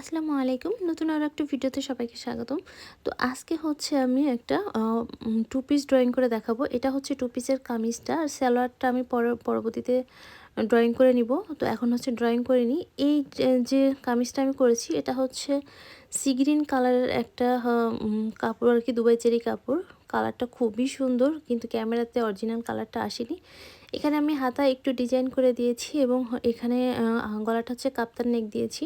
আসসালামু আলাইকুম। নতুন আর একটা ভিডিওতে সবাইকে স্বাগতম। তো আজকে হচ্ছে আমি একটা টু পিস ড্রয়িং করে দেখাবো। এটা হচ্ছে টু পিসের কামিজটা। আর স্যালোয়ারটা আমি পরবর্তীতে ড্রয়িং করে নিব। তো এখন হচ্ছে ড্রয়িং করে নিই। এই যে কামিজটা আমি করেছি, এটা হচ্ছে সিগ্রিন কালারের একটা কাপড় আর কি, দুবাই চেরি কাপড়। কালারটা খুবই সুন্দর, কিন্তু ক্যামেরাতে অরিজিনাল কালারটা আসেনি। এখানে আমি হাতা একটু ডিজাইন করে দিয়েছি এবং এখানে গলাটা হচ্ছে কাপ্তান নেক দিয়েছি।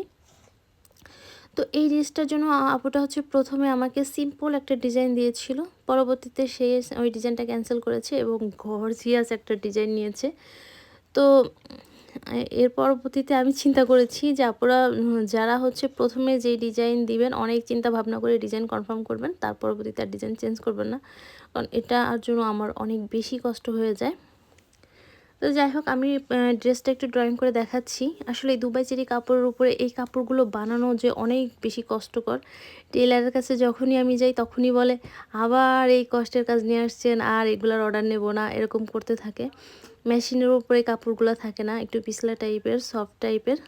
তো এই ড্রেসটার জন্য আপুটা হচ্ছে প্রথমে আমাকে সিম্পল একটা ডিজাইন দিয়েছিল। পরবর্তীতে সে ওই ডিজাইনটা ক্যান্সেল করেছে এবং গর্জিয়াস একটা ডিজাইন নিয়েছে। তো এর পরবর্তীতে আমি চিন্তা করেছি যে আপুরা যারা হচ্ছে প্রথমে যে ডিজাইন দিবেন, অনেক চিন্তা ভাবনা করে ডিজাইন কনফার্ম করবেন, তার পরবর্তীতে আর ডিজাইন চেঞ্জ করবেন না। কারণ এটার জন্য আমার অনেক বেশি কষ্ট হয়ে যায়। তো যাই হোক, আমি ড্রেসটা একটু ড্রয়িং করে দেখাচ্ছি। আসলে দুবাই চেরি কাপড়ের উপরে এই কাপড়গুলো বানানো যে অনেক বেশি কষ্টকর। টেলারের কাছে যখনই আমি যাই, তখনই বলে, আবার এই কষ্টের কাজ নিয়ে আসছেন, আর এগুলোর অর্ডার নেব না, এরকম করতে থাকে। মেশিনের উপরে কাপড়গুলো থাকে না, একটু পিছলা টাইপের সফট টাইপের।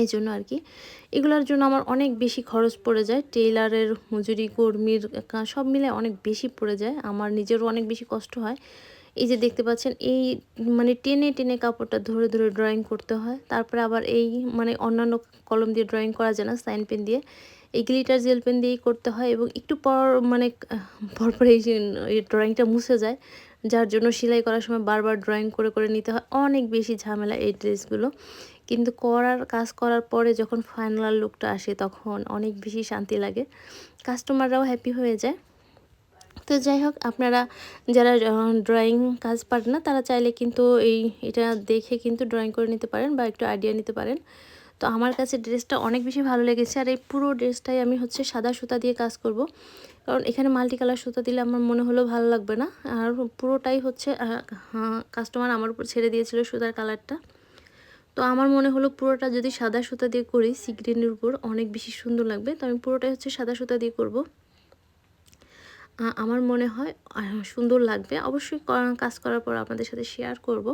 এই জন্য আর কি। এগুলোর জন্য আমার অনেক বেশি খরচ পড়ে যায়। টেইলারের মজুরি, কর্মীর সব মিলে অনেক বেশি পড়ে যায়। আমার নিজেরও অনেক বেশি কষ্ট হয়। এই যে দেখতে পাচ্ছেন, এই মানে টেনে টেনে কাপড়টা ধরে ধরে ড্রয়িং করতে হয়। তারপরে আবার এই মানে অন্যান্য কলম দিয়ে ড্রয়িং করা যায় না, সাইন পেন দিয়ে। এই গ্লিটার জেল পেন দিয়েই করতে হয় এবং একটু পর মানে পরপর এই যে ড্রয়িংটা মুছে যায়, যার জন্য সেলাই করার সময় বারবার ড্রয়িং করে করে নিতে হয়। অনেক বেশি ঝামেলা এই ড্রেসগুলো কিন্তু করার, কাজ করার পরে যখন ফাইনাল লুকটা আসে, তখন অনেক বেশি শান্তি লাগে। কাস্টমাররাও হ্যাপি হয়ে যায়। তো যাই হোক, আপনারা যারা ড্রয়িং কাজ পারেন না, তারা চাইলে কিন্তু এই, এটা দেখে কিন্তু ড্রয়িং করে নিতে পারেন বা একটু আইডিয়া নিতে পারেন। তো আমার কাছে ড্রেসটা অনেক বেশি ভালো লেগেছে আর এই পুরো ড্রেসটাই আমি হচ্ছে সাদা সুতা দিয়ে কাজ করব। কারণ এখানে মাল্টি কালার সুতা দিলে আমার মনে হলো ভালো লাগবে না। আর পুরোটাই হচ্ছে কাস্টমার আমার উপর ছেড়ে দিয়েছিল সুতার কালারটা তো আমার মনে হলো পুরোটা যদি সাদা সুতা দিয়ে করি সিগ্রিনের উপর অনেক বেশি সুন্দর লাগবে। তো আমি পুরোটাই হচ্ছে সাদা সুতা দিয়ে করব। আমার মনে হয় সুন্দর লাগবে। অবশ্যই কাজ করার পর আপনাদের সাথে শেয়ার করব।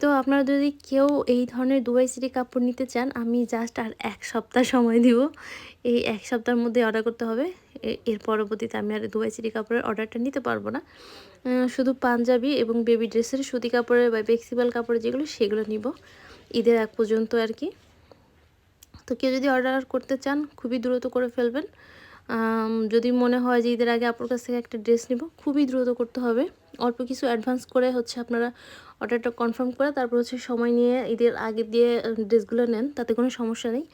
তো আপনারা যদি কেউ এই ধরনের দুবাই সিটি কাপড় নিতে চান, আমি জাস্ট আর এক সপ্তাহ সময় দিব। এই এক সপ্তাহের মধ্যে অর্ডার করতে হবে। এর পরবর্তীতে আমি আর দুবাই সিটি কাপড়ের অর্ডারটা নিতে পারব না। শুধু পাঞ্জাবি এবং বেবি ড্রেসের সুতি কাপড়ের বা ফ্লেক্সিবল কাপড়ের যেগুলো, সেগুলো নিব। ঈদের এক পর্যন্ত আর কি। তো কেউ যদি অর্ডার করতে চান, খুবই দ্রুত করে ফেলবেন। যদি মনে হয় যে ঈদের আগে আপনার কাছ থেকে একটা ড্রেস নিব, খুবই দ্রুত করতে হবে। অল্প কিছু অ্যাডভান্স করে হচ্ছে আপনারা অর্ডারটা কনফার্ম করে তারপর হচ্ছে সময় নিয়ে ঈদের আগে দিয়ে ড্রেসগুলো নেন, তাতে কোনো সমস্যা নেই।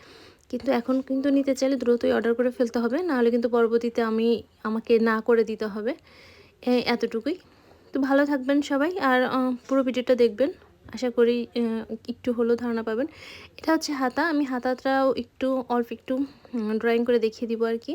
কিন্তু এখন কিন্তু নিতে চাইলে দ্রুতই অর্ডার করে ফেলতে হবে, নাহলে কিন্তু পরবর্তীতে আমি আমাকে না করে দিতে হবে এতটুকুই। তো ভালো থাকবেন সবাই, আর পুরো ভিডিওটা দেখবেন। আশা করি একটু হলেও ধারণা পাবেন। এটা হচ্ছে হাতা, আমি হাতাটাও একটু, অল্প একটু ড্রয়িং করে দেখিয়ে দিব আর কি।